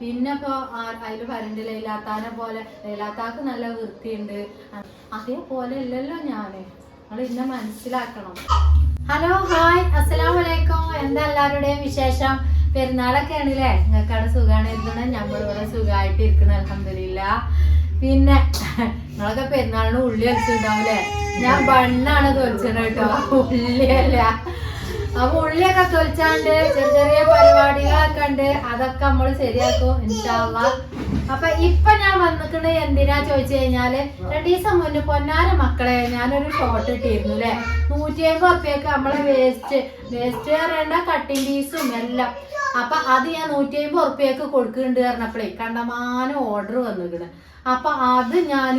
പിന്നെ ഇപ്പൊ അതിൽ വരണ്ട് ലൈലാത്താനെ പോലെ. ലൈലാത്താക്ക് നല്ല വൃത്തിയുണ്ട്. അതേപോലെ അല്ലല്ലോ ഞാൻ. നമ്മൾ ഇന്നെ മനസ്സിലാക്കണം. Hello hi. അസ്സലാം എന്താ എല്ലാവരുടെയും വിശേഷം? പെരുന്നാളൊക്കെ ആണല്ലേ നിങ്ങൾക്ക് അവിടെ സുഖമാണ് ഇരിക്കണം നമ്മളിവിടെ സുഖമായിട്ട് ഇരിക്കണം അലഹമില്ല പിന്നെ നിങ്ങളൊക്കെ പെരുന്നാളിന് ഉള്ളി അടിച്ചിട്ടുണ്ടാവൂലേ ഞാൻ ബണ്ണാണ് തൊലിച്ചത് കേട്ടോ. ഉള്ളിയല്ല. അപ്പൊ ഉള്ളിയൊക്കെ തൊലിച്ചാണ്ട് ചെറിയ ചെറിയ പരിപാടികളൊക്കെ ഉണ്ട്. അതൊക്കെ നമ്മൾ ശരിയാക്കും ഇൻഷാല്ല അപ്പൊ ഇപ്പൊ ഞാൻ വന്നിട്ടുണ്ട് എന്തിനാ ചോദിച്ചു കഴിഞ്ഞാൽ രണ്ടു ദിവസം മുന്നേ പൊന്നാര മക്കളെ ഞാനൊരു ഷോർട്ട് ഇട്ടിരുന്നു അല്ലെ നൂറ്റി അമ്പത് റുപ്യക്ക് നമ്മളെ വേസ്റ്റ് വേസ്റ്റ് പറയണ്ട കട്ടിങ് പീസും എല്ലാം. അപ്പൊ അത് ഞാൻ നൂറ്റി അമ്പത് റുപ്യക്ക് കൊടുക്കുന്നുണ്ട് പറഞ്ഞപ്പോഴേ കണ്ടമാനം ഓർഡർ വന്നിക്കണ്. അപ്പൊ അത് ഞാൻ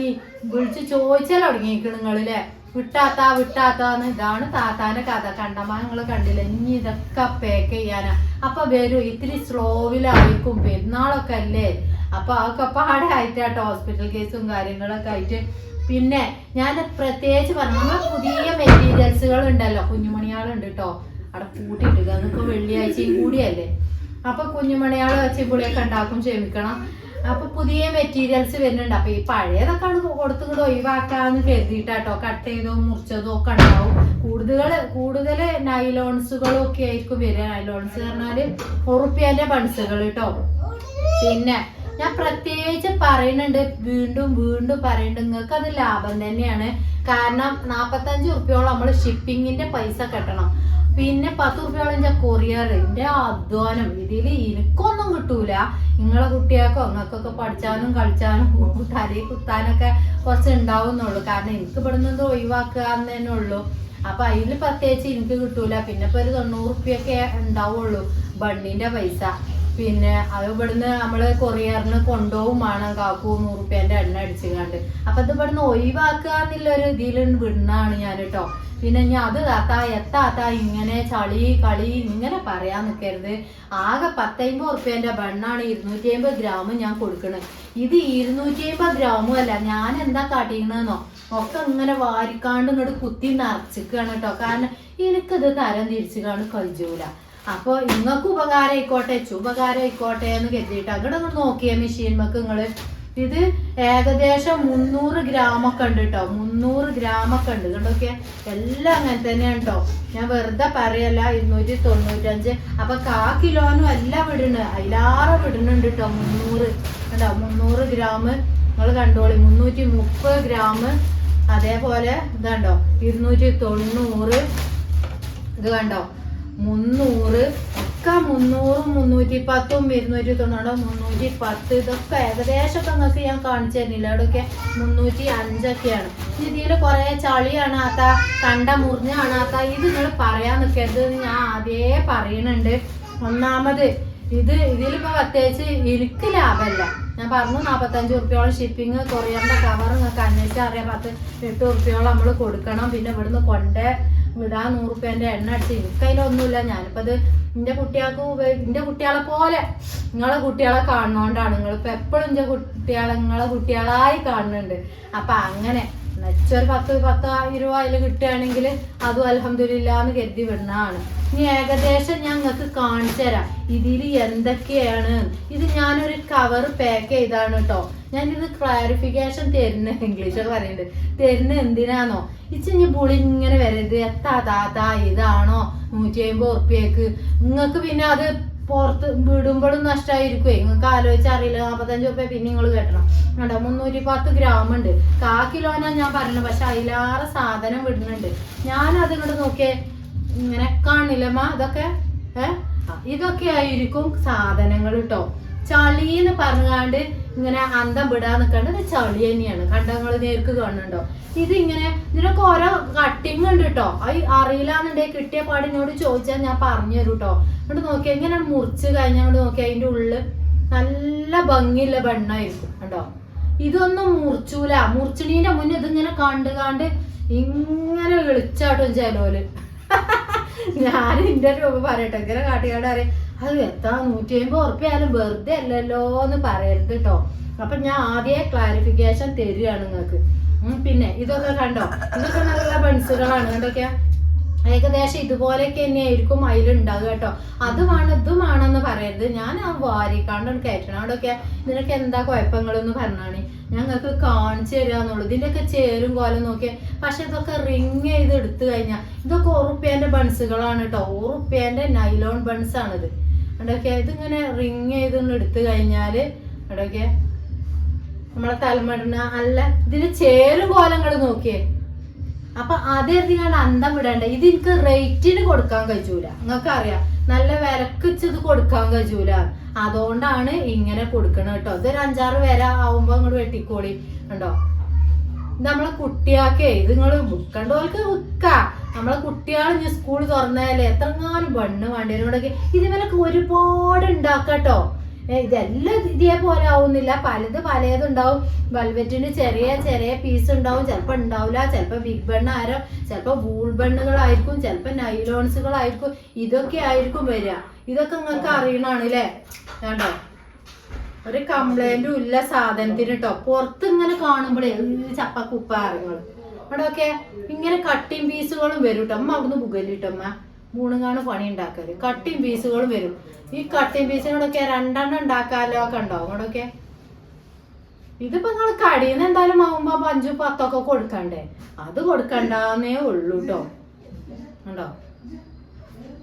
വിളിച്ച് ചോദിച്ചാൽ തുടങ്ങിയിരിക്കണ് നിങ്ങളില്ലേ വിട്ടാത്താ വിട്ടാത്താന്ന് ഇതാണ് താത്താന്റെ കഥ. കണ്ടമാ നിങ്ങൾ കണ്ടില്ല? ഇനി ഇതൊക്കെ പാക്ക് ചെയ്യാനാ. അപ്പൊ വരൂ ഇത്തിരി സ്ലോവിലായിരിക്കും പെരുന്നാളൊക്കെ അല്ലേ? അപ്പൊ അതൊക്കെ പാടെ ആയിട്ടാട്ടോ ഹോസ്പിറ്റൽ കേസും കാര്യങ്ങളൊക്കെ ആയിട്ട്. പിന്നെ ഞാൻ പ്രത്യേകിച്ച് പറഞ്ഞു നമ്മൾ പുതിയ മെറ്റീരിയൽസുകൾ ഉണ്ടല്ലോ. കുഞ്ഞുമണിയാളുണ്ട് കേട്ടോ അവിടെ കൂട്ടിയിട്ടില്ല അതിപ്പോ വെള്ളിയാഴ്ചയും കൂടിയല്ലേ? അപ്പൊ കുഞ്ഞുമണിയാൾ വെച്ചിപ്പുളിയൊക്കെ ഉണ്ടാക്കും ക്ഷമിക്കണം. അപ്പൊ പുതിയ മെറ്റീരിയൽസ് വരുന്നുണ്ട്. അപ്പൊ ഈ പഴയതൊക്കെ ആണ് കൊടുത്തുകൊണ്ട് ഒഴിവാക്കാന്ന് കരുതിയിട്ടാട്ടോ. കട്ട് ചെയ്തോ മുറിച്ചതോ ഒക്കെ ഉണ്ടാവും. കൂടുതൽ കൂടുതൽ നൈലോൺസുകളും ഒക്കെ ആയിരിക്കും വരിക. നൈലോൺസ് പറഞ്ഞാൽ ഉറുപ്പ്യന്റെ ബൺസുകൾ കേട്ടോ പിന്നെ ഞാൻ പ്രത്യേകിച്ച് പറയുന്നുണ്ട്. വീണ്ടും വീണ്ടും പറയുന്നുണ്ട്. നിങ്ങൾക്ക് അത് ലാഭം തന്നെയാണ്. കാരണം നാപ്പത്തഞ്ച് ഉറുപ്പ്യോളം നമ്മൾ ഷിപ്പിങ്ങിന്റെ പൈസ കെട്ടണം. പിന്നെ പത്ത് റുപ്യോളം എന്റെ കൊറിയർ എന്റെ അധ്വാനം. ഇതിൽ എനിക്കൊന്നും കിട്ടൂല. നിങ്ങളെ കുട്ടികൾക്കോ നിങ്ങൾക്കൊക്കെ പഠിച്ചാനും കളിച്ചാനും തലയിൽ കുത്താനൊക്കെ കുറച്ച് ഉണ്ടാവുന്നുള്ളൂ. കാരണം എനിക്ക് ഇവിടെ നിന്ന് ഒഴിവാക്കുക എന്ന് തന്നെ ഉള്ളൂ. അപ്പൊ അതിൽ പ്രത്യേകിച്ച് എനിക്ക് കിട്ടൂല. പിന്നെ ഇപ്പൊ ഒരു തൊണ്ണൂറ് റുപ്യൊക്കെ ഉണ്ടാവുള്ളൂ ബണ്ണിന്റെ പൈസ. പിന്നെ അത് ഇവിടുന്ന് നമ്മൾ കൊറിയറിന് കൊണ്ടുപോകും വേണം കാക്കു നൂറുപ്യന്റെ എണ്ണ അടിച്ചുകാണ്ട് അപ്പൊ ഇത് ഇവിടുന്ന് ഒഴിവാക്കുക എന്നുള്ളൊരു ഇതിൽ വിടുന്നതാണ് ഞാൻ കേട്ടോ പിന്നെ ഞാൻ അത് താത്ത എത്താത്ത ഇങ്ങനെ ചളി കളി ഇങ്ങനെ പറയാൻ നിൽക്കരുത് ആകെ പത്തമ്പത് ഉറുപ്പ്യന്റെ ബണ്ണാണ് ഇരുന്നൂറ്റി അമ്പത് ഗ്രാം ഞാൻ കൊടുക്കണത്. ഇത് ഇരുന്നൂറ്റി അമ്പത് ഗ്രാമും അല്ല ഞാൻ എന്താ കാട്ടിക്കണെന്നോ ഒക്കെ ഇങ്ങനെ വാരിക്കാണ്ട് ഇങ്ങോട്ട് കുത്തി നിറച്ചിക്കാണ് കേട്ടോ. കാരണം എനിക്കിത് തരം തിരിച്ചു കാണും കഴിച്ചൂല. അപ്പൊ നിങ്ങൾക്ക് ഉപകാരം ആയിക്കോട്ടെ ചുപകാരം ആയിക്കോട്ടെ എന്ന് കരുതിയിട്ട് അങ്ങോട്ട് നോക്കിയ മെഷീൻ മക്ക് നിങ്ങൾ ഇത് ഏകദേശം മുന്നൂറ് ഗ്രാമൊക്കെ ഉണ്ട് കേട്ടോ മുന്നൂറ് ഗ്രാമൊക്കെ ഉണ്ട്. കണ്ടോക്കെ എല്ലാം അങ്ങനെ തന്നെയാണ് കേട്ടോ ഞാൻ വെറുതെ പറയല്ല ഇരുന്നൂറ്റി തൊണ്ണൂറ്റഞ്ച്. അപ്പൊ കാ കിലോനും എല്ലാം വിടുന്നു അതിലാറ് വിടുന്നുണ്ട് കേട്ടോ മുന്നൂറ്. കണ്ടോ? മുന്നൂറ് ഗ്രാം. നിങ്ങൾ കണ്ടോളി. മുന്നൂറ്റി മുപ്പത് ഗ്രാം. അതേപോലെ ഇതാണ്ടോ? ഇരുന്നൂറ്റി തൊണ്ണൂറ്. ഇത് കണ്ടോ? മുന്നൂറ്. ഒക്കെ മുന്നൂറും മുന്നൂറ്റി പത്തും ഇരുന്നൂറ്റി തൊണ്ണൂറ് മുന്നൂറ്റി പത്ത് ഇതൊക്കെ ഏകദേശം നിങ്ങൾക്ക് ഞാൻ കാണിച്ചു തരുന്നില്ല. അവിടെയൊക്കെ മുന്നൂറ്റി അഞ്ചൊക്കെയാണ് ഇതിൽ കുറേ ചളി കാണാത്ത കണ്ട മുറിഞ്ഞ കാണാത്ത ഇത് നിങ്ങൾ പറയാൻ നിൽക്കരുത്. ഞാൻ ആദ്യേ പറയണുണ്ട്. ഒന്നാമത് ഇത് ഇതിലിപ്പോ പ്രത്യേകിച്ച് എനിക്ക് ലാഭമല്ല. ഞാൻ പറഞ്ഞു നാൽപ്പത്തഞ്ച് ഉറുപ്പ്യോളം ഷിപ്പിംഗ് കൊറിയറിന്റെ കവർ നിങ്ങൾക്ക് അന്വേഷിച്ച് അറിയാം. പത്ത് എട്ട് ഉറുപ്പ്യോളം നമ്മൾ കൊടുക്കണം. പിന്നെ ഇവിടുന്ന് കൊണ്ട് വിടാൻ നൂറുപ്യേന്റെ എണ്ണ അടിച്ച് എനിക്കതിലൊന്നുമില്ല. ഞാനിപ്പോ അത് എന്റെ കുട്ടികൾക്ക് എന്റെ കുട്ടികളെ പോലെ നിങ്ങളെ കുട്ടികളെ കാണുന്നോണ്ടാണ് നിങ്ങളിപ്പോ എപ്പോഴും എന്റെ കുട്ടികളെ നിങ്ങളെ കുട്ടികളായി കാണുന്നുണ്ട് അപ്പൊ അങ്ങനെ മെച്ചൊരു പത്ത് പത്ത് ഇരുപത് അതിൽ കിട്ടുകയാണെങ്കിൽ അതും അലഹമ്മദില്ലാന്ന് കരുതി വിടുന്നതാണ്. ഇനി ഏകദേശം ഞാൻ നിങ്ങൾക്ക് കാണിച്ചു തരാം ഇതിൽ എന്തൊക്കെയാണ്? ഇത് ഞാനൊരു കവർ പാക്ക് ചെയ്താണ് കേട്ടോ ഞാനിത് ക്ലാരിഫിക്കേഷൻ തരുന്ന ഇംഗ്ലീഷ് പറയുന്നുണ്ട് തരുന്ന എന്തിനാണോ ഇച്ചിഞ്ഞ് പുളി ഇങ്ങനെ വരരുത്. എത്താ താത്ത ഇതാണോ? നൂറ്റി അമ്പത് ഉറുപ്പ്യക്ക്. നിങ്ങൾക്ക് പിന്നെ അത് പുറത്ത് വിടുമ്പോഴും നഷ്ടമായിരിക്കുവേ നിങ്ങൾക്ക് ആലോചിച്ച് അറിയില്ല. നാൽപ്പത്തഞ്ച് ഉറുപ്പ്യ പിന്നെ നിങ്ങൾ കെട്ടണം. കേട്ടോ മുന്നൂറ്റി പത്ത് ഗ്രാം ഉണ്ട്. കാ കിലോനാ ഞാൻ പറഞ്ഞത്. പക്ഷെ അതിലാറ് സാധനം വിടുന്നുണ്ട്. ഞാനത് ഇങ്ങോട്ട് നോക്കിയേ. ഇങ്ങനെ കാണില്ലമ്മ ഇതൊക്കെ ഏ? ആ, ഇതൊക്കെ ആയിരിക്കും സാധനങ്ങൾ കേട്ടോ ചളിന്ന് പറഞ്ഞാണ്ട് ഇങ്ങനെ അന്തം വിടാൻ നിൽക്കേണ്ടത് ഇത് ചളി തന്നെയാണ്. കണ്ടങ്ങൾ നേർക്ക് കാണുന്നുണ്ടോ? ഇത് ഇങ്ങനെ ഇതിനൊക്കെ ഓരോ കട്ടിങ് ഉണ്ട് കേട്ടോ അത് അറിയില്ലാന്നുണ്ടെങ്കിൽ കിട്ടിയ പാടിനോട് ചോദിച്ചാൽ ഞാൻ പറഞ്ഞു തരും കേട്ടോ എന്നിട്ട് നോക്കിയാൽ ഇങ്ങനെ മുറിച്ച് കഴിഞ്ഞാൽ അങ്ങോട്ട് നോക്കിയാൽ അതിന്റെ ഉള്ളിൽ നല്ല ഭംഗിയുള്ള വെണ്ണായിരിക്കും കണ്ടോ? ഇതൊന്നും മുറിച്ചൂല. മുറിച്ചണീന്റെ മുന്നേ ഇതിങ്ങനെ കണ്ട് കണ്ട് ഇങ്ങനെ വിളിച്ചാട്ടും ചെലോൽ. ഞാൻ ഇന്റർവ്യൂ പറയട്ടെ ഇങ്ങനെ കാട്ടിക്കാട് അറിയാം അത് എത്താ നൂറ്റി അമ്പത് ഉറപ്പിയാലും വെറുതെ അല്ലല്ലോ എന്ന് പറയരുത് കേട്ടോ അപ്പൊ ഞാൻ ആദ്യമേ ക്ലാരിഫിക്കേഷൻ തരികയാണ് നിങ്ങൾക്ക് പിന്നെ ഇതൊക്കെ കണ്ടോ? ഇതൊക്കെ നല്ല ബൺസുകളാണ് കണ്ടൊക്കെയാ ഏകദേശം ഇതുപോലെയൊക്കെ തന്നെയായിരിക്കും അതിലുണ്ടാവുക കേട്ടോ അത് വേണം ഇത് വേണമെന്ന് പറയരുത്. ഞാൻ ആ വാരിക്കാണ്ട് കയറ്റണം. അവിടെയൊക്കെ നിനക്ക് എന്താ കുഴപ്പങ്ങളെന്ന് പറഞ്ഞാണ്. ഞങ്ങൾക്ക് കാണിച്ചു തരാന്നുള്ളൂ. ഇതിന്റെയൊക്കെ ചേരും കോലം നോക്കിയാൽ പക്ഷെ ഇതൊക്കെ റിങ് ചെയ്ത് എടുത്തു കഴിഞ്ഞാൽ ഇതൊക്കെ ഉറുപ്പ്യേന്റെ ബൺസുകളാണ് കേട്ടോ ഉറുപ്പ്യേന്റെ നൈലോൺ ബൺസ് ആണിത് അവിടെയൊക്കെ ഇതിങ്ങനെ റിങ് ചെയ്ത് എടുത്തു കഴിഞ്ഞാൽ അവിടെയൊക്കെ നമ്മളെ തലമുടന അല്ല ഇതിന് ചേരും കോലങ്ങൾ നോക്കിയേ. അപ്പൊ അതെഴുതിയാണ് അന്തം വിടണ്ട. ഇത് എനിക്ക് റേറ്റിന് കൊടുക്കാൻ കഴിച്ചൂല നിങ്ങൾക്ക് അറിയാം. നല്ല വിലക്കിച്ചത് കൊടുക്കാൻ കഴിച്ചൂല അതുകൊണ്ടാണ് ഇങ്ങനെ കൊടുക്കണത് കേട്ടോ. ഇതൊരു അഞ്ചാറ് വില ആവുമ്പോ അങ്ങോട്ട് വെട്ടിക്കോളി. ഉണ്ടോ നമ്മളെ കുട്ടിയാക്കേ ഇത് നിങ്ങൾ വിൽക്കണ്ടവർക്ക് വിൽക്കാം നമ്മളെ കുട്ടികളെ ഇനി സ്കൂൾ തുറന്നാലേ എത്രങ്ങാനും ബണ്ണ് വേണ്ടിയവരോടൊക്കെ ഇതിമേലൊക്കെ ഒരുപാട് ഉണ്ടാക്കാട്ടോ. ഇതെല്ലാം ഇതേപോലെ ആവുന്നില്ല. പലത് പലതും ഉണ്ടാവും. വെൽവെറ്റിന് ചെറിയ ചെറിയ പീസ് ഉണ്ടാവും. ചിലപ്പോൾ ഉണ്ടാവില്ല. ചിലപ്പോൾ ബിഗ് ബണ്ണ് ആരോ ചിലപ്പോൾ വൂൾ ബണ്ണുകളായിരിക്കും ചിലപ്പോൾ നൈലോൺസുകളായിരിക്കും ഇതൊക്കെ ആയിരിക്കും വരിക. ഇതൊക്കെ നിങ്ങൾക്ക് അറിയണാണ് അല്ലേ കേട്ടോ ഒരു കംപ്ലൈന്റും ഇല്ല സാധനത്തിന് കേട്ടോ പുറത്ത് ഇങ്ങനെ കാണുമ്പോഴേ ചപ്പക്കുപ്പ അറിങ്ങൾ അവിടെ ഒക്കെ ഇങ്ങനെ കട്ടിങ് പീസുകളും വരും കേട്ടോ അമ്മ അവിടുന്ന് പുകലിട്ടമ്മ മൂണുങ്ങാണ് പണി ഉണ്ടാക്കൽ. കട്ടിങ് പീസുകളും വരും. ഈ കട്ടിങ് പീസുകളൊക്കെ രണ്ടെണ്ണം ഉണ്ടാക്കാലോ ഒക്കെ ഉണ്ടാവും അവിടെയൊക്കെ ഇതിപ്പോ നിങ്ങൾ കടിയിൽ എന്തായാലും ആവുമ്പോ അഞ്ചും പത്തൊക്കെ കൊടുക്കണ്ടേ? അത് കൊടുക്കണ്ടെന്നേ ഉള്ളൂ കേട്ടോ ഉണ്ടോ?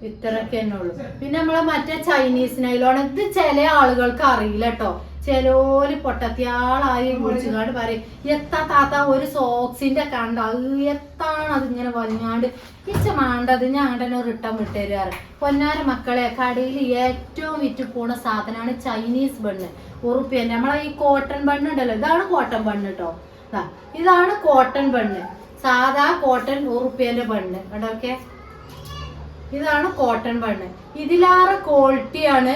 ഇത്രയൊക്കെ തന്നെ ഉള്ളൂ. പിന്നെ നമ്മളെ മറ്റേ ചൈനീസ് നൈലോൺ ഇത് ചില ആളുകൾക്ക് അറിയില്ല കേട്ടോ ചിലോൽ പൊട്ടത്തിയാളായി വിളിച്ചുകാണ്ട് പറയും എത്താ താത്ത ഒരു സോക്സിന്റെ കണ്ട? എത്താണ് അതിങ്ങനെ വലിഞ്ഞാണ്ട്? ഇച്ച മാണ്ടത് ഞാൻ അങ്ങനെ റിട്ടേൺ വിട്ടുതരാറ് പൊന്നാര മക്കളെ കടയിൽ ഏറ്റവും വിറ്റ് പോണ സാധനമാണ് ചൈനീസ് ബണ്ണ്. ഉറുപ്പിയ നമ്മളെ ഈ കോട്ടൺ ബണ്ണ് ഉണ്ടല്ലോ ഇതാണ് കോട്ടൺ ബണ്ണ് കേട്ടോ ഇതാണ് കോട്ടൺ ബണ്ണ്. സാധാ കോട്ടൺ ഉറുപ്പിയന്റെ ബണ്ണ്. കേട്ടോക്കെ ഇതാണ് കോട്ടൺ ബണ്ണ്. ഇതിലാറെ ക്വാളിറ്റിയാണ്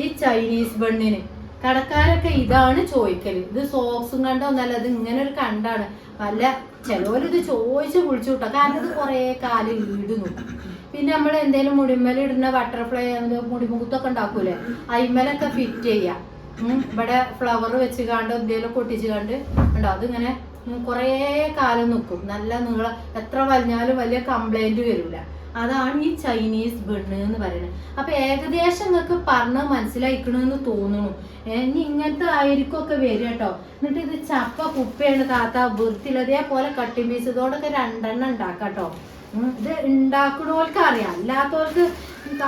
ഈ ചൈനീസ് ബണ്ണിന്. കടക്കാരൊക്കെ ഇതാണ് ചോദിക്കൽ ഇത് സോക്സും കണ്ടോ എന്നല്ല ഇത് ഇങ്ങനെ ഒരു കണ്ടാണ്. വല്ല ചിലവരിത് ചോദിച്ച് വിട്ടോ കിട്ടോ കാരണം ഇത് കുറേ കാലം ഇടുന്നു. പിന്നെ നമ്മൾ എന്തേലും മുടിമേൽ ഇടുന്ന ബട്ടർഫ്ലൈ മുടിമുഖത്തൊക്കെ ഉണ്ടാക്കൂലേ? അയിമലൊക്കെ ഫിറ്റ് ചെയ്യാം. ഇവിടെ ഫ്ലവർ വെച്ച് കണ്ട് എന്തേലും പൊട്ടിച്ച് കണ്ട് ഉണ്ടോ? അതിങ്ങനെ കുറേ കാലം നിൽക്കും നല്ല നീളം എത്ര വലിഞ്ഞാലും വലിയ കംപ്ലൈന്റ് വരില്ല അതാണ് ഈ ചൈനീസ് ബണ്ണ് എന്ന് പറയുന്നത് അപ്പൊ ഏകദേശം നിങ്ങൾക്ക് പറഞ്ഞ് മനസ്സിലായിക്കണമെന്ന് തോന്നുന്നു. ഇനി ഇങ്ങനത്തെ ആയിരിക്കും ഒക്കെ വരിക കേട്ടോ എന്നിട്ട് ഇത് ചപ്പ കുപ്പയാണ് താത്ത വൃത്തിയിൽ അതേപോലെ കട്ടിങ് പീസ് ഇതോടൊക്കെ രണ്ടെണ്ണം ഉണ്ടാക്കാം കേട്ടോ ഇത് ഉണ്ടാക്കണോൽക്ക് അറിയാം. അല്ലാത്തവർക്ക്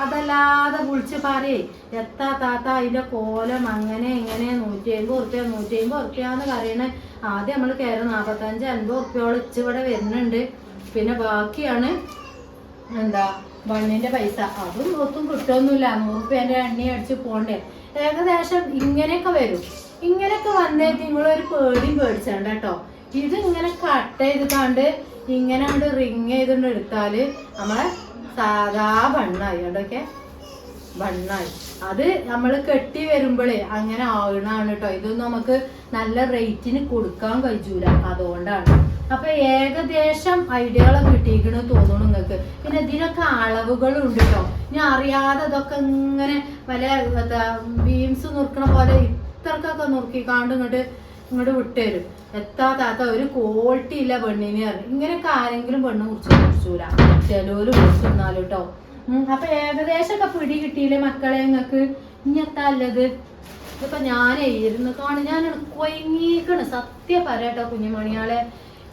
അതല്ലാതെ വിളിച്ച് പറയേ. എത്താ താത്ത അതിന്റെ കോലം അങ്ങനെ ഇങ്ങനെ നൂറ്റി അമ്പത് ഉറുപ്പ്യ നൂറ്റി അമ്പത് ഉറുപ്പ്യാന്ന് പറയണേ. ആദ്യം നമ്മൾ കയറി നാൽപ്പത്തഞ്ച് അൻപത് ഉറുപ്പ്യോളം ഇച്ചിവിടെ വരുന്നുണ്ട്. പിന്നെ ബാക്കിയാണ് എന്താ ബണ്ണിന്റെ പൈസ. അതും ഒത്തും കിട്ടുമൊന്നുമില്ല രൂപേന്റെ എണ്ണി അടിച്ച് പോണ്ടേ. ഏകദേശം ഇങ്ങനെയൊക്കെ വരും. ഇങ്ങനെയൊക്കെ വന്നേ നിങ്ങളൊരു പേടിയും പേടിച്ചണ്ട കേട്ടോ. ഇത് ഇങ്ങനെ കട്ട് ചെയ്ത് കണ്ട് ഇങ്ങനെ കൊണ്ട് റിങ് ചെയ്തുകൊണ്ട് എടുത്താൽ നമ്മളെ സാധാ ബണ്ണായി. അതൊക്കെ ബണ്ണായി. അത് നമ്മൾ കെട്ടി വരുമ്പോഴേ അങ്ങനെ ആവണാണ് കേട്ടോ. ഇതൊന്നും നമുക്ക് നല്ല റേറ്റിന് കൊടുക്കാൻ കഴിയൂല അതുകൊണ്ടാണ്. അപ്പൊ ഏകദേശം ഐഡിയകളൊക്കെ കിട്ടിയിരിക്കണ തോന്നുന്നു നിങ്ങൾക്ക്. പിന്നെ ഇതിനൊക്കെ അളവുകളും ഉണ്ട് കേട്ടോ ഞാൻ അറിയാതെ ഇതൊക്കെ ഇങ്ങനെ പല എന്താ ബീംസ് നുറുക്കണ പോലെ ഇത്രക്കൊക്കെ നുറുക്കി കാണ്ട് ഇങ്ങോട്ട് ഇങ്ങോട്ട് വിട്ടുതരും. എത്താ താത്ത ഒരു ക്വാളിറ്റി ഇല്ല പെണ്ണിനെ അറിയാം ഇങ്ങനെയൊക്കെ ആരെങ്കിലും പെണ്ണ് കുറിച്ച് കുറിച്ചൂല ചിലവര് കുറിച്ചെന്നാലും കേട്ടോ അപ്പൊ ഏകദേശമൊക്കെ പിടി കിട്ടിയില്ലേ മക്കളെ നിങ്ങക്ക് ഇനി എത്താ അല്ലത് ഇതിപ്പോ ഞാനേ ഇരുന്ന് കാണും. ഞാൻ കൊയങ്ങിക്കണ്. സത്യം പറയട്ടോ കുഞ്ഞുമണിയാളെ.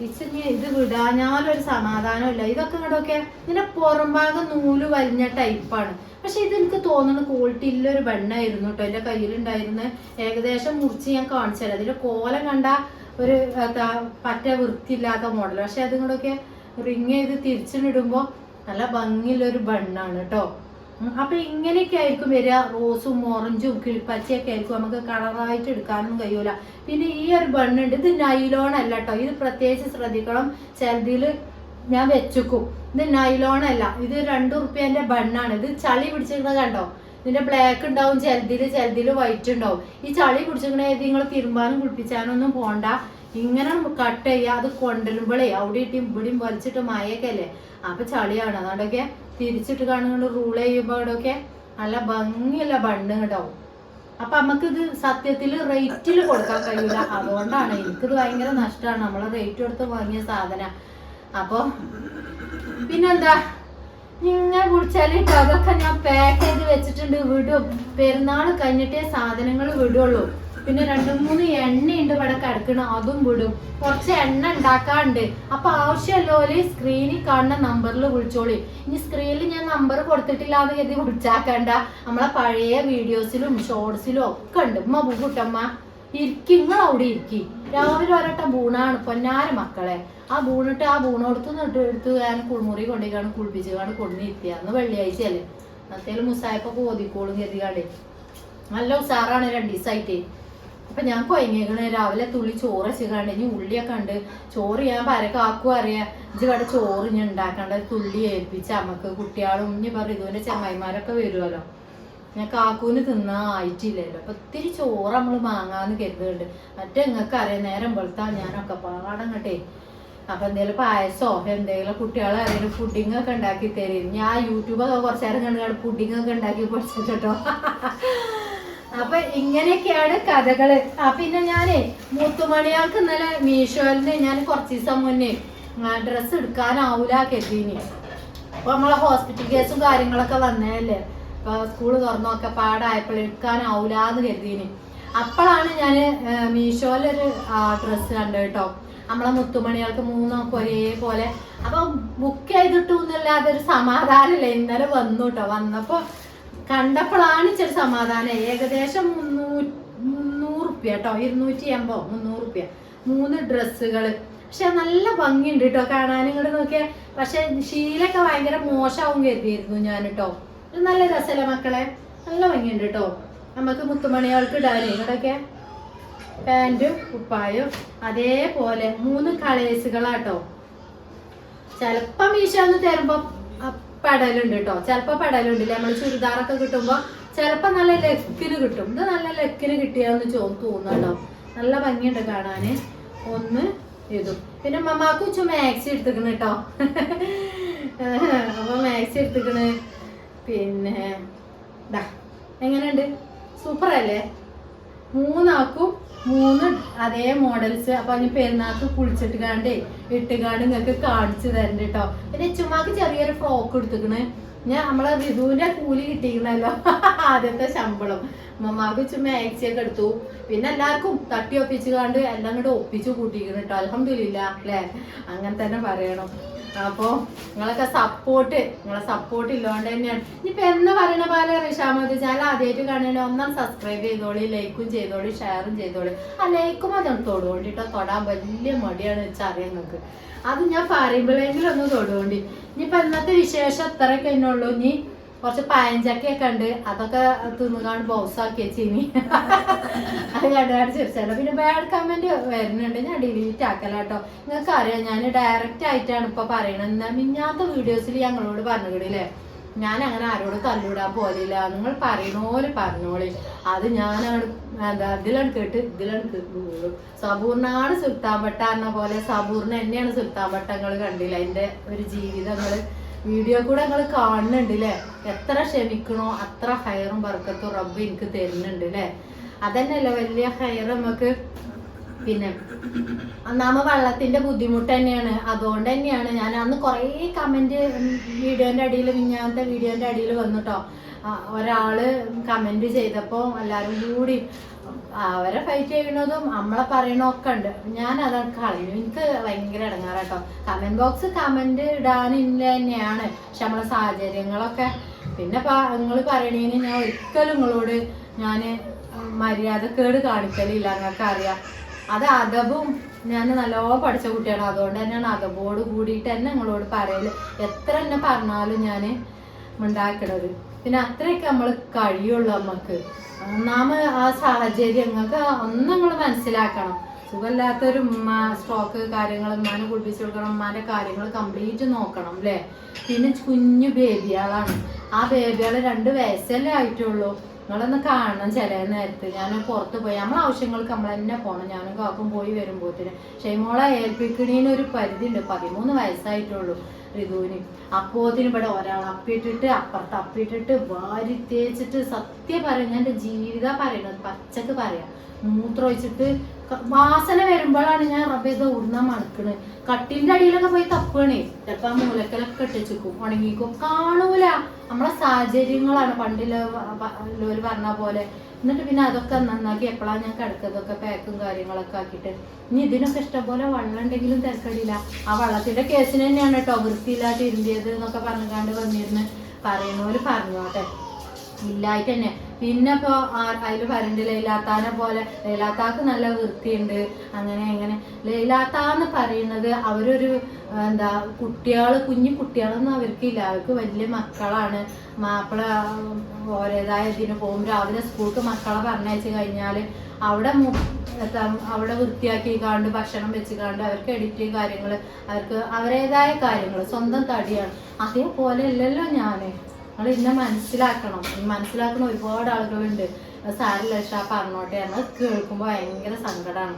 ഇച്ചിരി ഇത് വിടാഞ്ഞാലൊരു സമാധാനമില്ല ഇതൊക്കെ ഇങ്ങോട്ടൊക്കെ ഇങ്ങനെ പുറം ഭാഗം നൂൽ വലിഞ്ഞ ടൈപ്പാണ് പക്ഷെ ഇത് എനിക്ക് തോന്നുന്നു ക്വാളിറ്റി ഇല്ലൊരു ബെണ്ണായിരുന്നു കേട്ടോ. എന്റെ കയ്യിലുണ്ടായിരുന്ന ഏകദേശം മുറിച്ച് ഞാൻ കാണിച്ചു തരാം. അതിന്റെ കോലം കണ്ട ഒരു പറ്റ വൃത്തിയില്ലാത്ത മോഡൽ പക്ഷെ അതിങ്ങോട്ടൊക്കെ റിങ് ചെയ്ത് തിരിച്ചിടുമ്പോ നല്ല ഭംഗിയുള്ളൊരു ബണ്ണാണ് കേട്ടോ. അപ്പൊ ഇങ്ങനെയൊക്കെ ആയിരിക്കും വരിക. റോസും ഓറഞ്ചും കിളിപ്പച്ചയൊക്കെ ആയിരിക്കും നമുക്ക് കളറായിട്ട് എടുക്കാനും കഴിയൂല. പിന്നെ ഈ ഒരു ബണ്ണുണ്ട്. ഇത് നൈലോൺ അല്ല കേട്ടോ ഇത് പ്രത്യേകിച്ച് ശ്രദ്ധിക്കണം. ചിലതിൽ ഞാൻ വെച്ചുക്കും. ഇത് നൈലോൺ അല്ല. ഇത് രണ്ടു റുപ്യന്റെ ബണ്ണാണ്. ഇത് ചളി പിടിച്ചിരുന്നത് കണ്ടോ? ഇതിന്റെ ബ്ലാക്ക് ഉണ്ടാവും ചിലതിൽ ചിലതിൽ വൈറ്റ് ഉണ്ടാവും. ഈ ചളി പിടിച്ചിരിക്കണേ നിങ്ങൾ തിരുമ്പാനും കുളിപ്പിച്ചാനൊന്നും പോണ്ട. ഇങ്ങനെ കട്ട് ചെയ്യുക. അത് കൊണ്ടുവരുമ്പോഴേ അവിടെ ഇട്ടും ഇവിടെയും വലിച്ചിട്ട് മയക്കല്ലേ അപ്പൊ ചളിയാണ്. അതുകൊണ്ടൊക്കെ തിരിച്ചിട്ട് കാണുകൊണ്ട് റൂൾ ചെയ്യുമ്പോ അവിടെയൊക്കെ നല്ല ഭംഗിയുള്ള ബണ്ണ് ഉണ്ടാവും അപ്പൊ ഇത് സത്യത്തിൽ റേറ്റിൽ കൊടുക്കാൻ കഴിയില്ല അതുകൊണ്ടാണ് എനിക്കിത് ഭയങ്കര നഷ്ടമാണ് നമ്മളെ റേറ്റ് കൊടുത്ത് വാങ്ങിയ സാധന. അപ്പൊ പിന്നെന്താ? നിങ്ങൾ കുടിച്ചാൽ അതൊക്കെ ഞാൻ പാക്ക് ചെയ്ത് വെച്ചിട്ടുണ്ട്. വിടും. പെരുന്നാൾ കഴിഞ്ഞിട്ടേ സാധനങ്ങൾ വിടുള്ളൂ. പിന്നെ രണ്ടു മൂന്ന് എണ്ണയുണ്ട് ഇവിടെ കിടക്കണം അതും വിടും. കുറച്ച് എണ്ണ ഉണ്ടാക്കാണ്ട്. അപ്പൊ ആവശ്യമല്ലോൽ സ്ക്രീനിൽ കാണുന്ന നമ്പറിൽ വിളിച്ചോളി. ഇനി സ്ക്രീനിൽ ഞാൻ നമ്പർ കൊടുത്തിട്ടില്ല എന്ന് കരുതി വിളിച്ചാക്കണ്ട. നമ്മളെ പഴയ വീഡിയോസിലും ഷോർട്സിലും ഒക്കെ ഉണ്ട്. ഉമ്മ ബുക്കുട്ടമ്മ ഇരിക്കി നിങ്ങൾ അവിടെ ഇരിക്കി. രാവിലെ ഒരട്ട ബൂണാണ്. പൊന്നാര മക്കളെ. ആ ബൂണിട്ട് ആ ബൂണോടുത്ത് നട്ടു എടുത്ത് ഞാൻ കുളിമുറി കൊണ്ടുപോയിക്കാണ് കുളിപ്പിച്ച് കാണും കൊണ്ടിരിക്കുകയാണ് വെള്ളിയാഴ്ച അല്ലേ അന്നത്തേലും മുസായപ്പൊക്കെ ഓതിക്കോളും കരുതികാണ്ടേ നല്ല ഉഷാറാണ് രണ്ടു ദിവസമായിട്ട് അപ്പൊ ഞാൻ കൊയങ്ങിയേക്കണേ രാവിലെ തുള്ളി ചോറ് വെച്ചിക്കാണ്ട് ഇനി ഉള്ളിയൊക്കെ ഉണ്ട് ചോറ് ഞാൻ പരക്കാക്കും അറിയാം. ഇജ്ജ് കട ചോറ് ഞാൻ ഉണ്ടാക്കണ്ട തുള്ളി ഏൽപ്പിച്ച് അമ്മയ്ക്ക് കുട്ടികളും ഇനി പറയും ഇതുപോലെ ചെമ്മായിമാരൊക്കെ വരുമല്ലോ ഞാൻ കാക്കൂന് തിന്നാ ആയിട്ടില്ലല്ലോ. അപ്പൊ ഒത്തിരി ചോറ് നമ്മൾ മാങ്ങാന്ന് കരുതുന്നുണ്ട് മറ്റേ നിങ്ങൾക്ക് അറിയാം നേരം വെളുത്താ ഞാനൊക്കെ പാടങ്ങട്ടെ. അപ്പൊ എന്തെങ്കിലും പായസോ എന്തെങ്കിലും കുട്ടികളെ അറിയാലും പുഡിംഗ് ഒക്കെ ഉണ്ടാക്കി തരും ഞാൻ യൂട്യൂബൊക്കെ കുറച്ചേരം കണ്ടു പുഡിംഗ് ഒക്കെ ഉണ്ടാക്കി പഠിച്ചിട്ടോ അപ്പൊ ഇങ്ങനെയൊക്കെയാണ് കഥകൾ. ആ പിന്നെ ഞാനേ മുത്തുമണിയാൾക്ക് ഇന്നലെ മീഷോയിലിന് ഞാൻ കുറച്ച് ദിവസം മുന്നേ ഡ്രസ്സ് എടുക്കാനാവൂല കരുതീനി. അപ്പൊ നമ്മളെ ഹോസ്പിറ്റൽ കേസും കാര്യങ്ങളൊക്കെ വന്നതല്ലേ? ഇപ്പൊ സ്കൂൾ തുറന്നൊക്കെ പാടായപ്പോൾ എടുക്കാനാവൂലെന്ന് കരുതീനി. അപ്പോഴാണ് ഞാൻ മീഷോയിലൊരു ഡ്രസ്സ് കണ്ടത് കേട്ടോ. നമ്മളെ മുത്തുമണികൾക്ക് മൂന്നൊക്കെ ഒരേപോലെ. അപ്പൊ ബുക്ക് ചെയ്തിട്ടു എന്നല്ലാതെ ഒരു സമാധാനമില്ല. ഇന്നലെ വന്നു കേട്ടോ. വന്നപ്പോ കണ്ടപ്പോഴാണ് ഇച്ചിരി സമാധാനം. ഏകദേശം മുന്നൂറ് റുപ്യ കേട്ടോ. ഇരുന്നൂറ്റി എൺപോ മുന്നൂറ് റുപ്യ മൂന്ന് ഡ്രസ്സുകൾ പക്ഷെ നല്ല ഭംഗിയുണ്ട് കേട്ടോ. കാണാൻ ഇങ്ങോട്ട് നോക്കിയാൽ പക്ഷെ ശീലൊക്കെ ഭയങ്കര മോശമാവും കരുതിയിരുന്നു ഞാൻ കേട്ടോ. നല്ല രസമല്ലേ മക്കളെ? നല്ല ഭംഗിയുണ്ട് കേട്ടോ. നമുക്ക് മുത്തുമണികൾക്ക് ഇടാനേ. ഇങ്ങോട്ടൊക്കെ. പാന്റും കുപ്പായും അതേപോലെ മൂന്ന് കളേഴ്സുകളാട്ടോ ചിലപ്പോ തരുമ്പോ അ- പെടലുണ്ട് കേട്ടോ ചിലപ്പോ പെടലുണ്ട് നമ്മൾ ചുരിദാറൊക്കെ കിട്ടുമ്പോ ചിലപ്പോ നല്ല ലെക്കിന് കിട്ടും. ഇത് നല്ല ലെക്കിന് കിട്ടിയാന്ന് തോന്നുന്നുണ്ടോ? നല്ല ഭംഗിയുണ്ട് കാണാന്. ഒന്ന് ഇതും. പിന്നെ മമ്മാക്ക് ഉച്ച മാക്സി എടുത്തിക്കണ് കേട്ടോ അപ്പൊ മാക്സി എടുത്തിക്കണ് പിന്നെ എങ്ങനെയുണ്ട്? സൂപ്പർ അല്ലേ മൂന്നാക്കും മൂന്ന് അതേ മോഡൽസ് അപ്പൊ അതിന് പെരുന്നാക്ക് കുളിച്ചിട്ട് കാണ്ടേ ഇട്ടുകാണ്ട് നിങ്ങൾക്ക് കാണിച്ചു തരണ്ട് കേട്ടോ പിന്നെ ചുമ്മാക്ക് ചെറിയൊരു ഫ്രോക്ക് എടുത്തുക്കണ് ഞാൻ നമ്മളെ വിധുവിന്റെ കൂലി കിട്ടിയിരുന്നല്ലോ. ആദ്യത്തെ ശമ്പളം. മമ്മാക്ക് ചുമ്മാ അയച്ചൊക്കെ എടുത്തു. പിന്നെ എല്ലാവർക്കും തട്ടി ഒപ്പിച്ച് കാണ്ട് എല്ലാം കൂടെ ഒപ്പിച്ചു കൂട്ടിക്കണം കേട്ടോ അലഹമില്ല അല്ലേ അങ്ങനെ തന്നെ പറയണം. അപ്പോ നിങ്ങളൊക്കെ സപ്പോർട്ട് നിങ്ങളെ സപ്പോർട്ട് ഇല്ലാണ്ട് തന്നെയാണ്. ഇനിയിപ്പോ എന്ന് പറയണ പോലെ റിഷാമതി ചാനൽ ആദ്യമായിട്ട് കാണണേ ഒന്നാം സബ്സ്ക്രൈബ് ചെയ്തോളി ലൈക്കും ചെയ്തോളി ഷെയറും ചെയ്തോളി. ആ ലൈക്കും അതൊന്ന് തൊടുകൊണ്ടിട്ടോ തൊടാൻ വലിയ മടിയാണ് വെച്ചറിയാം നിങ്ങൾക്ക്. അത് ഞാൻ പറയുമ്പോഴെങ്കിലും ഒന്ന് തൊടുകൊണ്ടി. ഇനിയിപ്പോ ഇന്നത്തെ വിശേഷം ഇത്രയൊക്കെ എന്നുള്ളൂ ഇനി കുറച്ച് പയഞ്ചക്കയൊക്കെ ഉണ്ട്. അതൊക്കെ തിന്നുകാണ്ട് ബൗസാക്കി വെച്ചിനി അത് കണ്ടുകാണ്ട് ചിരിച്ചാലോ പിന്നെ ബാഡ് കമന്റ് വരുന്നുണ്ട്. ഞാൻ ഡിലീറ്റ് ആക്കലാട്ടോ നിങ്ങൾക്ക് അറിയാം ഞാൻ ഡയറക്റ്റ് ആയിട്ടാണ് ഇപ്പൊ പറയണത്. എന്നാ മിന്നാത്ത വീഡിയോസിൽ ഞങ്ങളോട് പറഞ്ഞില്ലേ ഞാൻ അങ്ങനെ ആരോട് തല്ലിവിടാൻ പോലില്ല. നിങ്ങൾ പറയണോൽ പറഞ്ഞോളി. അത് ഞാനാണ് എന്താ ഇതിലാണ് കേട്ട് ഇതിലാണ് സബൂർണാണ് സുൽത്താൻ പട്ട എന്ന പോലെ സബൂർണ എന്നെയാണ് സുൽത്താൻ നിങ്ങൾ കണ്ടില്ല? എന്റെ ഒരു ജീവിതങ്ങൾ. വീഡിയോ കൂടെ നിങ്ങൾ കാണുന്നുണ്ട് അല്ലേ എത്ര ക്ഷമിക്കണോ അത്ര ഹയറും വർക്കത്തും റബ്ബ് എനിക്ക് തരുന്നുണ്ട് അല്ലേ അതന്നെയല്ലേ വലിയ ഹയർ നമുക്ക് പിന്നെ ഒന്നാമ വെള്ളത്തിന്റെ ബുദ്ധിമുട്ട് തന്നെയാണ്. അതുകൊണ്ട് തന്നെയാണ് ഞാൻ അന്ന് കുറേ കമന്റ് വീഡിയോന്റെ അടിയിൽ മിഞ്ഞാമത്തെ വീഡിയോന്റെ അടിയിൽ വന്നിട്ടോ ഒരാൾ കമന്റ് ചെയ്തപ്പോ എല്ലാരും കൂടി അവരെ ഫൈറ്റ് ചെയ്യണതും നമ്മളെ പറയണൊക്കെ ഉണ്ട്. ഞാൻ അതാണ് കളയുന്നു എനിക്ക് ഭയങ്കര ഇടങ്ങാറാട്ടോ. കമന്റ് ബോക്സ് കമന്റ് ഇടാനില്ല തന്നെയാണ്. പക്ഷെ നമ്മളെ സാഹചര്യങ്ങളൊക്കെ. പിന്നെ നിങ്ങൾ പറയണേന് ഞാൻ ഒരിക്കലും നിങ്ങളോട് ഞാൻ മര്യാദക്കേട് കാണിക്കലില്ല. നിങ്ങൾക്ക് അറിയാം. അത് അതബും ഞാൻ നല്ലോണം പഠിച്ച കുട്ടിയാണ്. അതുകൊണ്ട് തന്നെയാണ് അതബോട് കൂടിയിട്ട് തന്നെ നിങ്ങളോട് പറയൽ. എത്ര എന്നെ പറഞ്ഞാലും ഞാൻ ഉണ്ടാക്കണത് പിന്നെ അത്രയൊക്കെ നമ്മൾ കഴിയുള്ളൂ നമുക്ക് ഒന്നാമത് ആ സാഹചര്യം നിങ്ങൾക്ക് ഒന്ന് നിങ്ങൾ മനസ്സിലാക്കണം. സുഖമില്ലാത്തൊരു ഉമ്മ സ്ട്രോക്ക് കാര്യങ്ങൾ ഉമ്മാനെ കുളിപ്പിച്ച് കൊടുക്കണം ഉമ്മാന്റെ കാര്യങ്ങൾ കംപ്ലീറ്റ് നോക്കണം അല്ലേ പിന്നെ കുഞ്ഞു ബേബികളാണ് ആ ബേബികളെ രണ്ട് വയസ്സല്ലേ ആയിട്ടുള്ളൂ. നിങ്ങളൊന്ന് കാണണം ചില നേരത്ത്. ഞാൻ പുറത്ത് പോയി. നമ്മളെ ആവശ്യങ്ങൾക്ക് നമ്മൾ തന്നെ പോകണം ഞാനും കാക്കും പോയി വരുമ്പോഴത്തേന് ഷെയ്മോളെ ഏൽപ്പിക്കണീന് ഒരു പരിധി ഉണ്ട് പതിമൂന്ന് വയസ്സായിട്ടുള്ളൂ ഋതുവിന് അപ്പോത്തിന് ഇവിടെ ഒരാൾ അപ്പിട്ടിട്ട് അപ്പുറത്ത് അപ്പിട്ടിട്ട് വാരി തേച്ചിട്ട് സത്യം പറയാം. ഞാൻ എന്റെ ജീവിതം പറയണത് പച്ചക്ക് പറയാം. മൂത്രം ഒഴിച്ചിട്ട് വാസന വരുമ്പോഴാണ് ഞാൻ റബ്ബേത് ഉടുന്ന മണക്കണ്. കട്ടിലിന്റെ അടിയിലൊക്കെ പോയി തപ്പണേ ചിലപ്പോ ആ മൂലക്കലൊക്കെ ഇട്ടിച്ചിക്കും ഉണങ്ങിക്കും. കാണൂല. നമ്മളെ സാഹചര്യങ്ങളാണ് പണ്ടിൽ ഒരു പറഞ്ഞ പോലെ. എന്നിട്ട് പിന്നെ അതൊക്കെ നന്നാക്കി എപ്പോഴാണ് ഞാൻ കിടക്കുന്നതൊക്കെ പാക്കും കാര്യങ്ങളൊക്കെ ആക്കിയിട്ട്. ഇനി ഇതിനൊക്കെ ഇഷ്ടംപോലെ വെള്ളം ഉണ്ടെങ്കിലും തിരക്കടിയില്ല ആ വെള്ളത്തിന്റെ കേസിന് തന്നെയാണ് കേട്ടോ വൃത്തിയില്ലാതെ ഇരുന്തിയത് എന്നൊക്കെ പറഞ്ഞുകൊണ്ട് വന്നിരുന്ന് പറയുന്നവര് പറഞ്ഞോട്ടെ ഇല്ലായിട്ട് തന്നെ പിന്നെ ഇപ്പൊ അതിൽ വരണ്ട് ലൈലാത്താനെ പോലെ ലൈലാത്താക്ക് നല്ല വൃത്തിയുണ്ട് അങ്ങനെ എങ്ങനെ ലൈലാത്താന്ന് പറയുന്നത് അവരൊരു എന്താ കുട്ടികൾ കുഞ്ഞു കുട്ടികളൊന്നും അവർക്കില്ല. അവർക്ക് വലിയ മക്കളാണ്. മാപ്പിള ഓരേതായ ഇതിന് പോകും. രാവിലെ സ്കൂൾക്ക് മക്കളെ പറഞ്ഞയച്ച് കഴിഞ്ഞാൽ അവിടെ അവിടെ വൃത്തിയാക്കി കാണ്ട് ഭക്ഷണം വെച്ച് കാണ്ട് അവർക്ക് എഡിറ്റ് കാര്യങ്ങൾ അവർക്ക് അവരേതായ കാര്യങ്ങൾ സ്വന്തം തടിയാണ്. അതേപോലെ അല്ലല്ലോ ഞാൻ നിങ്ങൾ മനസ്സിലാക്കണം. മനസ്സിലാക്കുന്ന ഒരുപാട് ആളുകളുണ്ട്. സാരില്ല ഷാ പറഞ്ഞോട്ടെ നമ്മൾ കേൾക്കുമ്പോൾ ഭയങ്കര സങ്കടമാണ്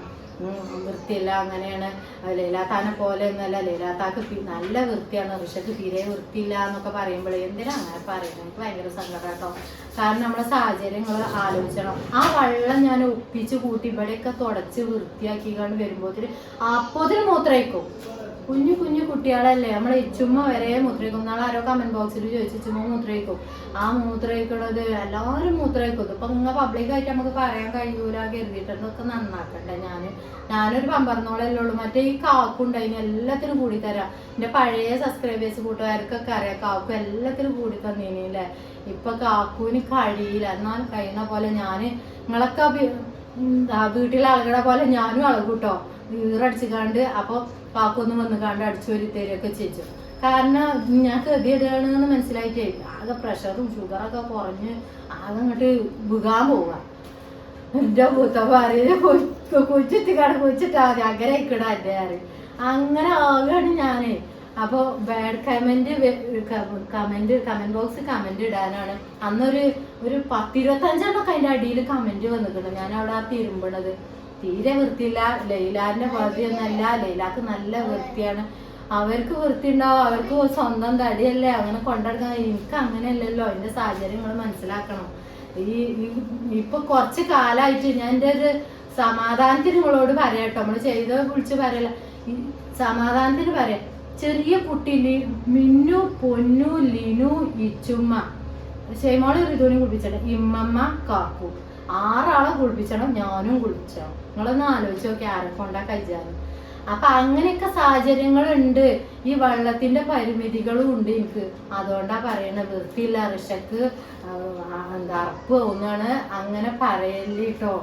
വൃത്തിയില്ല അങ്ങനെയാണ്. ലീലാത്താനെ പോലെ ഒന്നല്ല ലീലാത്താക്ക് നല്ല വൃത്തിയാണ്. ഋഷക്ക് തീരെ വൃത്തിയില്ല എന്നൊക്കെ പറയുമ്പോൾ എന്തിനാ അങ്ങനെ പറയുന്നത് എനിക്ക് ഭയങ്കര സങ്കടം കേട്ടോ കാരണം നമ്മുടെ സാഹചര്യങ്ങൾ ആലോചിക്കണം ആ വെള്ളം ഞാൻ ഒപ്പിച്ച് കൂട്ടി ഇവിടെയൊക്കെ തുടച്ച് വൃത്തിയാക്കി കണ്ട് വരുമ്പോഴത്തേന് അപ്പോത്തിന് മൂത്രയിക്കും കുഞ്ഞു കുഞ്ഞു കുട്ടികളല്ലേ? നമ്മളെ ചുമ്മ വരെ മൂത്രയിക്കും നാളെ ആരോ കമന്റ് ബോക്സിൽ ചോദിച്ചു ഇച്ചുമ്മ മൂത്രയിക്കും ആ മൂത്രയിക്കണത് എല്ലാവരും മൂത്രയിക്കും ഇപ്പൊ നിങ്ങൾ പബ്ലിക്കായിട്ട് നമുക്ക് പറയാൻ കഴിയൂല കരുതിയിട്ടൊക്കെ നന്നാക്കണ്ടേ ഞാൻ ഞാനൊരു പമ്പറന്നോളല്ലേ ഉള്ളൂ. മറ്റേ ഈ കാക്കുണ്ടായിന് എല്ലാത്തിനും കൂടി തരാം എന്റെ പഴയ സബ്സ്ക്രൈബേഴ്സ് കൂട്ടുകാർക്കൊക്കെ അറിയാം കാക്കു എല്ലാത്തിനും കൂടി തന്നീനില്ലേ ഇപ്പൊ കാക്കുവിന് കഴിയില്ല. എന്നാൽ കഴിയുന്ന പോലെ ഞാൻ നിങ്ങളൊക്കെ വീട്ടിലെ ആളുകളെ പോലെ ഞാനും അളകൂട്ടോ. വീറടിച്ച് കാണ്ട് അപ്പൊ പാക്കൊന്നും വന്ന് കാണ്ട് അടിച്ചു വരി തരികയൊക്കെ ചെയ്തു. കാരണം ഞാൻ ഗതിയിടുകയാണെന്ന് മനസ്സിലായിട്ടേ ആകെ പ്രഷറും ഷുഗറൊക്കെ കുറഞ്ഞ് ആകെ അങ്ങോട്ട് വികാൻ പോവുക എന്റെ പൂത്ത പറയ കൊച്ചിട്ട് കട കൊച്ചിട്ടാ അങ്ങനെ ഇക്കട എന്റെ ആറ് അങ്ങനെ ആകാണ് ഞാൻ. അപ്പൊ bad comment comment comment box comment ഇടാനാണ്. അന്നൊരു ഒരു പത്തിരുപത്തഞ്ചെണ്ണൊക്കെ അതിന്റെ അടിയിൽ കമന്റ് വന്നിട്ടുണ്ട്. ഞാൻ അവിടെ ആ തിരുമ്പണത്. തീരെ വൃത്തിയില്ല. ലൈലാന്റെ പകുതിയൊന്നല്ല ലൈലാക്ക് നല്ല വൃത്തിയാണ്. അവർക്ക് വൃത്തി ഉണ്ടാവും അവർക്ക് സ്വന്തം തടിയല്ലേ. അങ്ങനെ കൊണ്ടെടുക്കാൻ എനിക്ക് അങ്ങനെയല്ലല്ലോ. എന്റെ സാഹചര്യം നിങ്ങൾ മനസ്സിലാക്കണം. ഈ ഇപ്പൊ കുറച്ച് കാലായിട്ട് ഞാൻ എന്റെ ഒരു സമാധാനത്തിന് നിങ്ങളോട് പറയാട്ടോ നമ്മൾ ചെയ്ത് വിളിച്ച് പറയല സമാധാനത്തിന് പറയാം. ചെറിയ കുട്ടി മിന്നു പൊന്നു ലിനു ഇച്ചുമ്മ. ഷെയ്മോളെ ഋതുവിനെ കുളിപ്പിച്ചണം ഇമ്മമ്മ കാക്കു. ആറാളെ കുളിപ്പിച്ചണം ഞാനും കുളിപ്പിച്ചണം. നിങ്ങളൊന്ന് ആലോചിച്ച് നോക്കി ആരെ കൊണ്ടാ കഴിച്ചാലും അപ്പൊ അങ്ങനെയൊക്കെ സാഹചര്യങ്ങളുണ്ട്. ഈ വെള്ളത്തിന്റെ പരിമിതികളും ഉണ്ട് എനിക്ക്. അതുകൊണ്ടാ പറയണത്. വൃത്തിയില്ല ഋഷക്ക് എന്താ അറപ്പ് ഒന്നാണ് അങ്ങനെ പറയല്ലേ കേട്ടോ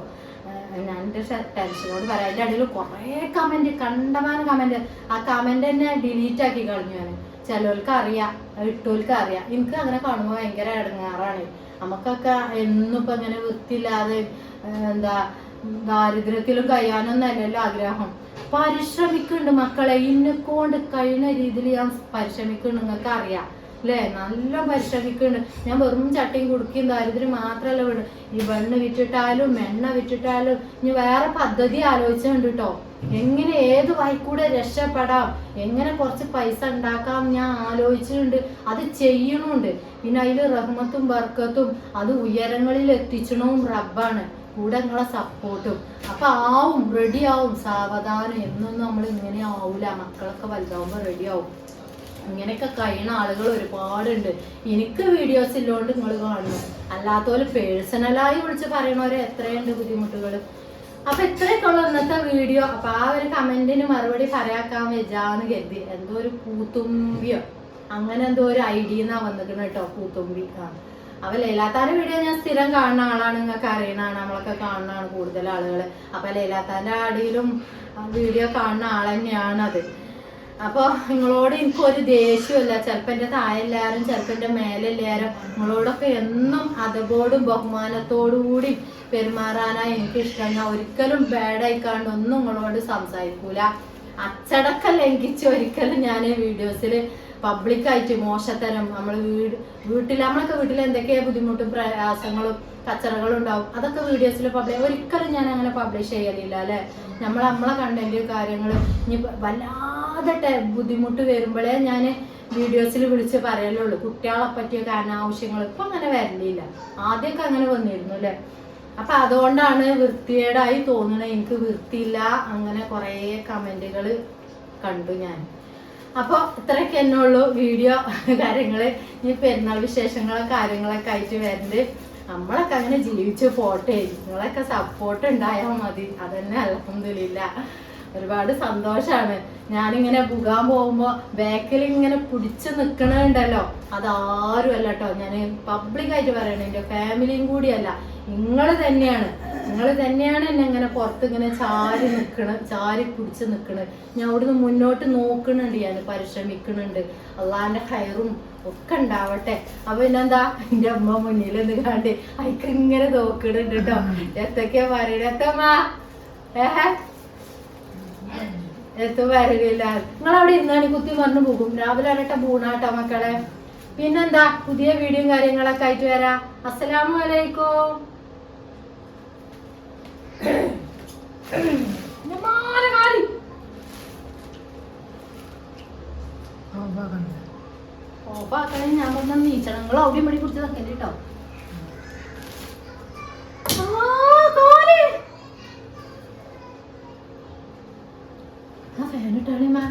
ഞാൻ എന്റെ ടെൻഷനോട് പറയാം. അതിന്റെ അടിയിൽ കുറേ കമന്റ് കണ്ടമാനം കമന്റ് ആ കമന്റ് തന്നെ ഡിലീറ്റ് ആക്കി കളഞ്ഞു ഞാൻ ചിലവർക്ക് അറിയാം ഇട്ടോൽക്ക് അറിയാം. എനിക്ക് അങ്ങനെ കാണുമ്പോൾ ഭയങ്കര ഇടങ്ങാറാണ്. നമുക്കൊക്കെ എന്നും ഇപ്പൊ ഇങ്ങനെ വൃത്തിയില്ലാതെ എന്താ ദാരിദ്ര്യത്തിലും കഴിയാനൊന്നല്ലല്ലോ ആഗ്രഹം. പരിശ്രമിക്കുന്നുണ്ട് മക്കളെ. ഇന്നെ കൊണ്ട് കഴിയുന്ന രീതിയിൽ ഞാൻ പരിശ്രമിക്കുന്നുണ്ട്. നിങ്ങൾക്ക് അറിയാം അല്ലേ? നല്ല പരിശ്രമിക്കുന്നുണ്ട്. ഞാൻ വെറും ചട്ടിയും കുടുക്കിയും ദാരിദ്ര്യം മാത്രമല്ല വിടും ഈ വെണ്ണ വിറ്റിട്ടാലും എണ്ണ വിറ്റിട്ടാലും ഇനി വേറെ പദ്ധതി ആലോചിച്ചുണ്ട് കേട്ടോ എങ്ങനെ ഏത് വഴിക്കൂടെ രക്ഷപ്പെടാം? എങ്ങനെ കുറച്ച് പൈസ ഉണ്ടാക്കാം? ഞാൻ ആലോചിച്ചിട്ടുണ്ട്. അത് ചെയ്യണമുണ്ട് പിന്നെ അതിൽ റഹ്മത്തും ബർക്കത്തും അത് ഉയരങ്ങളിൽ എത്തിച്ചണവും റബ്ബാണ്. കൂടെ നിങ്ങളെ സപ്പോർട്ടും. അപ്പൊ ആവും റെഡി ആവും. സാവധാനം. എന്നൊന്നും നമ്മൾ ഇങ്ങനെ ആവൂല. മക്കളൊക്കെ വലുതാവുമ്പോൾ റെഡി ആവും. ഇങ്ങനെയൊക്കെ കഴിയുന്ന ആളുകൾ ഒരുപാടുണ്ട്. എനിക്ക് വീഡിയോസ് ഇല്ലോണ്ട് നിങ്ങൾ കാണുന്നു അല്ലാത്തപോലെ പേഴ്സണലായി വിളിച്ച് പറയണവരെ എത്രയുണ്ട് ബുദ്ധിമുട്ടുകൾ അപ്പൊ ഇത്രയൊക്കെ ഉള്ള ഇന്നത്തെ വീഡിയോ. അപ്പൊ ആ ഒരു കമന്റിന് മറുപടി പറയാക്കാൻ വെച്ചാന്ന് കരുതി. എന്തോ ഒരു പൂത്തുമ്പിയോ അങ്ങനെ എന്തോ ഒരു ഐഡിയ എന്നാ വന്നിരിക്കണം കേട്ടോ പൂത്തുമ്പി ആ. അപ്പൊ ലൈലാത്താന്റെ വീഡിയോ ഞാൻ സ്ഥിരം കാണുന്ന ആളാണ്. നിങ്ങൾക്ക് അറിയണാണ് നമ്മളൊക്കെ കാണുന്നതാണ് കൂടുതൽ ആളുകൾ അപ്പൊ ലൈലാത്താന്റെ അടിയിലും വീഡിയോ കാണുന്ന ആൾ തന്നെയാണ് അപ്പൊ നിങ്ങളോട് എനിക്ക് ഒരു ദേഷ്യമല്ല. ചിലപ്പോ എന്റെ താഴെല്ലാരും ചിലപ്പോ എന്റെ മേലെല്ലാരും നിങ്ങളോടൊക്കെ എന്നും അതബോടും ബഹുമാനത്തോടുകൂടി പെരുമാറാനാണ് പെരുമാറാനാ എനിക്ക് ഇഷ്ടം ഞാൻ ഒരിക്കലും ബാഡായിക്കാണ്ട് ഒന്നും നിങ്ങളോട് സംസാരിക്കൂല. അച്ചടക്കം ലംഘിച്ച് ഒരിക്കലും ഞാൻ വീഡിയോസിൽ പബ്ലിക്കായിട്ട് മോശത്തരം നമ്മൾ വീട് വീട്ടിൽ നമ്മളൊക്കെ വീട്ടിൽ എന്തൊക്കെയാ ബുദ്ധിമുട്ടും പ്രയാസങ്ങളും കച്ചറകളും ഉണ്ടാവും അതൊക്കെ വീഡിയോസിൽ പബ്ലിക് ഒരിക്കലും ഞാൻ അങ്ങനെ പബ്ലിഷ് ചെയ്യലില്ല അല്ലെ? നമ്മൾ നമ്മളെ കണ്ടന്റ് കാര്യങ്ങൾ ഇനി വല്ലാതെ ബുദ്ധിമുട്ട് വരുമ്പോഴേ ഞാൻ വീഡിയോസിൽ വിളിച്ച് പറയലുള്ളൂ. കുട്ടികളെ പറ്റിയ കാരണാവശ്യങ്ങൾ ഇപ്പൊ അങ്ങനെ വരലില്ല. ആദ്യമൊക്കെ അങ്ങനെ വന്നിരുന്നു അല്ലേ? അപ്പൊ അതുകൊണ്ടാണ് വൃത്തികേടായി തോന്നുന്നത് എനിക്ക് വൃത്തിയില്ല അങ്ങനെ കുറേ കമന്റുകൾ കണ്ടു ഞാൻ. അപ്പോൾ ഇത്രയൊക്കെ തന്നെ ഉള്ളൂ വീഡിയോ കാര്യങ്ങൾ ഈ പെരുന്നാൾ വിശേഷങ്ങളും കാര്യങ്ങളൊക്കെ ആയിട്ട് വരുന്നത് നമ്മളൊക്കെ അങ്ങനെ ജീവിച്ച് പോട്ടെ. നിങ്ങളൊക്കെ സപ്പോർട്ട് ഉണ്ടായാൽ മതി. അതന്നെ അലഹമില്ല ഒരുപാട് സന്തോഷാണ്. ഞാനിങ്ങനെ പുകാൻ പോകുമ്പോ ബാക്കിൽ ഇങ്ങനെ പിടിച്ച് നിക്കണുണ്ടല്ലോ അതാരും അല്ല കേട്ടോ ഞാൻ പബ്ലിക്കായിട്ട് പറയണേ എന്റെ ഫാമിലിയും കൂടിയല്ല. നിങ്ങൾ തന്നെയാണ്. നിങ്ങൾ തന്നെയാണ് എന്നെ ഇങ്ങനെ പുറത്ത് ഇങ്ങനെ ചാരി നിൽക്കണ ചാരി പിടിച്ച് നിൽക്കണ ഞാൻ അവിടുന്ന് മുന്നോട്ട് നോക്കണുണ്ട് ഞാൻ പരിശ്രമിക്കണുണ്ട് അള്ളാന്റെ ഹയറും ഒക്കെ ഉണ്ടാവട്ടെ. അപ്പൊ പിന്നെന്താ? എന്റെ അമ്മ മുന്നിൽ നിന്ന് കണ്ട് അയക്ക് ഇങ്ങനെ നോക്കണുണ്ട് കേട്ടോ എത്തൊക്കെയാ പറയണ? എത്തമ്മ? ഏഹ് എത്തും നിങ്ങൾ അവിടെ ഇരുന്നാണ് കുത്തി മറന്നു പോകും. രാവിലെ അരട്ട പൂണാട്ടോ മക്കളെ. പിന്നെന്താ? പുതിയ വീഡിയോയും കാര്യങ്ങളൊക്കെ ആയിട്ട് വരാം. അസ്സലാമു ഓഫാക്കണേ ഞാൻ പറഞ്ഞ നീച്ചണം നിങ്ങൾ അവിടെ മടി പിടിച്ച് നിൽക്കല്ലേ കേട്ടോ ഇട്ടാണേ മാ.